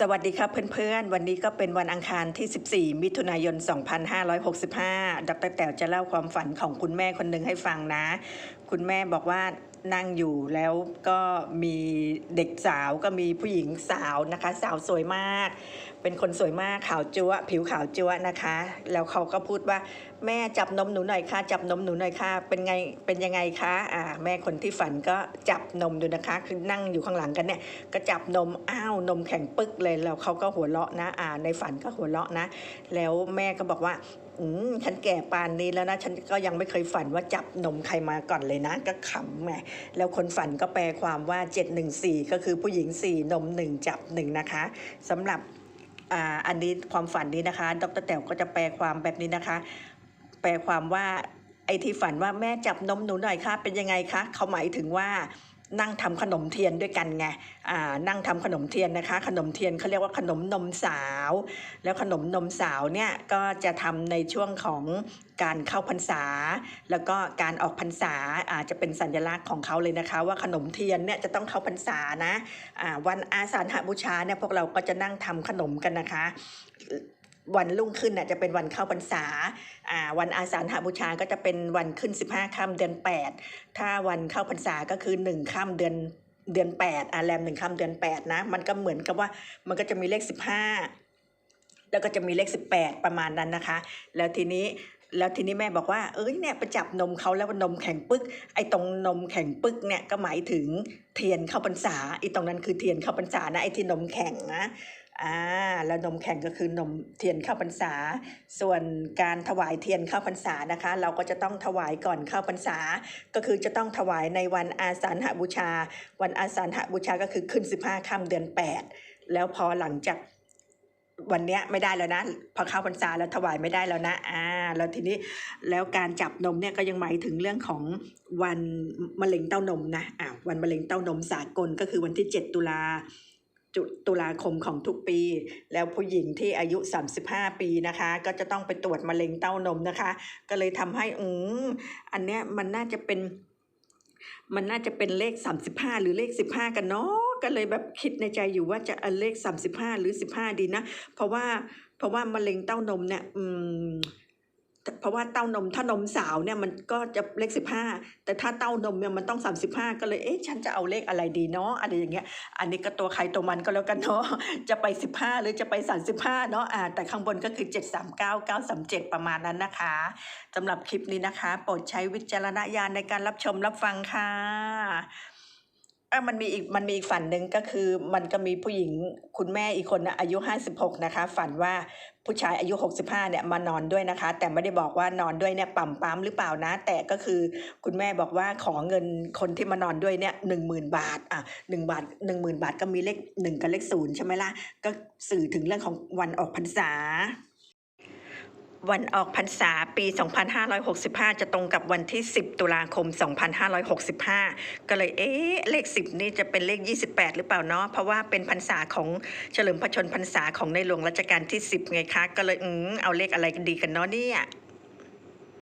สวัสดีครับเพื่อนๆ วันนี้ก็เป็นวันอังคารที่ 14 มิถุนายน 2565 ดรแต๋วจะเล่าความฝันของคุณแม่คนหนึ่งให้ฟังนะ คุณแม่บอกว่า นั่งอยู่แล้วก็มีเด็กสาวก็มีผู้หญิงสาวนะคะ สาวสวยมาก เป็นคนสวยมากขาวจัวผิวขาวจัวนะคะ แล้วเขาก็พูดว่า แม่จับนมหนูหน่อยค่ะ จับนมหนูหน่อยค่ะ เป็นไงเป็นยังไงคะอ่าแม่คนที่ฝันก็จับนมดูนะคะ คือนั่งอยู่ข้างหลังกันเนี่ยก็จับนมอ้าวนมแข็งปึ๊กเลยแล้วเขาก็หัวเราะนะอ่าในฝันก็หัวเราะนะ แล้วแม่ก็บอกว่าอืมฉันแก่ปานนี้แล้วนะ ฉันก็ยังไม่เคยฝันว่าจับนมใครมาก่อนเลยนะ ก็ขำไงแล้วคนฝันก็แปลความว่า 714 ก็คือผู้หญิง 4 นม 1 จับ 1 นะคะสำหรับอ,อันนี้ความฝันนี้นะคะ ดรแต๋วก็จะแปลความแบบนี้นะคะ แปลความว่าไอ้ที่ฝันว่าแม่จับนมหนูหน่อยค่ะเป็นยังไงคะเขาหมายถึงว่า นั่งทำขนมเทียนด้วยกันไงอ่านั่งทำขนมเทียนนะคะ ขนมเทียนเขาเรียกว่าขนมนมสาว แล้วขนมนมสาวเนี่ยก็จะทำในช่วงของการเข้าพรรษา แล้วก็การออกพรรษาอาจจะเป็นสัญลักษณ์ของเขาเลยนะคะ ว่าขนมเทียนเนี่ยจะต้องเข้าพรรษานะวันอาสาฬหบูชาเนี่ยพวกเราก็จะนั่งทำขนมกันนะคะ วันรุ่งขึ้นน่ะจะเป็นวันเข้าพรรษาอ่าวันอาสาฬหบูชาก็จะเป็นวันขึ้น 15ค่ำเดือน 8 ถ้าวันเข้าพรรษาก็คือ 1ค่ำเดือนเดือน 8อาแรมหนึ่งค่ำเดือน 8 นะ มันก็เหมือนกับว่ามันก็จะมีเลข 15 แล้วก็จะมีเลข 18 ประมาณนั้นนะคะ แล้วทีนี้แล้วทีนี้แม่บอกว่าเอ้ยเนี่ยไปจับนมเขาแล้วนมแข็งปึ๊กไอ้ตรงนมแข็งปึ๊กเนี่ยก็หมายถึงเทียนเข้าพรรษาไอ้ตรงนั้นคือเทียนเข้าพรรษานะไอ้ที่นมแข็งนะ อ่าแล้วนมแข็งก็คือนมเทียนเข้าพรรษา ส่วนการถวายเทียนเข้าพรรษานะคะ เราก็จะต้องถวายก่อนเข้าพรรษา ก็คือจะต้องถวายในวันอาสาฬหบูชา วันอาสาฬหบูชาก็คือขึ้น 15ค่ำเดือน 8 แล้วพอหลังจากวันเนี้ยไม่ได้แล้วนะ พอเข้าพรรษาแล้วถวายไม่ได้แล้วนะอ่าแล้วทีนี้แล้วการจับนมเนี่ยก็ยังหมายถึงเรื่องของวันมะเร็งเต้านมนะอ่าวันมะเร็งเต้านมสากลก็คือวันที่ 7 ตุลา ตุลาคมของทุกปี แล้วผู้หญิงที่อายุ 35 ปีนะคะ ก็จะต้องไปตรวจมะเร็งเต้านมนะคะ ก็เลยทำให้อืมอันเนี้ยมันน่าจะเป็น มันน่าจะเป็นเลข 35 หรือเลข 15 กันเนาะก็เลยแบบคิดในใจอยู่ว่าจะเอาเลข 35 หรือ 15 ดีนะ เพราะว่าเพราะว่ามะเร็งเต้านมเนี่ยอืม เพราะว่าเต้านมถ้านมสาวเนี่ยมันก็จะเลข15แต่ถ้าเต้านมเนี่ยมันต้อง35ก็เลยเอ๊ะฉันจะเอาเลขอะไรดีเนาะอะไรอย่างเงี้ยอันนี้ก็ตัวใครตัวมันก็แล้วกันเนาะจะไป15หรือจะไป35เนาะอ่าแต่ข้างบนก็คือ739 937ประมาณนั้นนะคะสำหรับคลิปนี้นะคะ โปรดใช้วิจารณญาณในการรับชมรับฟังค่ะ ออมันมีอีกมันมีอีกฝันหนึ่งก็คือมันก็มีผู้หญิงคุณแม่อีกคนนะอายุ 56 นะคะ ฝันว่าผู้ชายอายุ 65 เนี่ยมานอนด้วยนะคะ แต่ไม่ได้บอกว่านอนด้วยเนี่ยปั๊มปั๊มหรือเปล่านะ แต่ก็คือคุณแม่บอกว่าขอเงินคนที่มานอนด้วยเนี่ยหนึ่งหมื่นบาทอะหนึ่งบาทหนึ่งหมื่นบาทก็มีเลขหนึ่งกับเลขศูนย์ใช่ไหมล่ะก็สื่อถึงเรื่องของวันออกพรรษา วันออกพรรษาปี 2565 จะตรงกับวันที่ 10 ตุลาคม 2565 ก็เลยเอ๊ะเลข 10 นี่จะเป็นเลข 28 หรือเปล่าเนาะเพราะว่าเป็นพรรษาของเฉลิมพระชนพรรษาของในหลวงรัชกาลที่ 10 ไงคะ ก็เลยอืมเอาเลขอะไรกันดีกันเนาะเนี่ย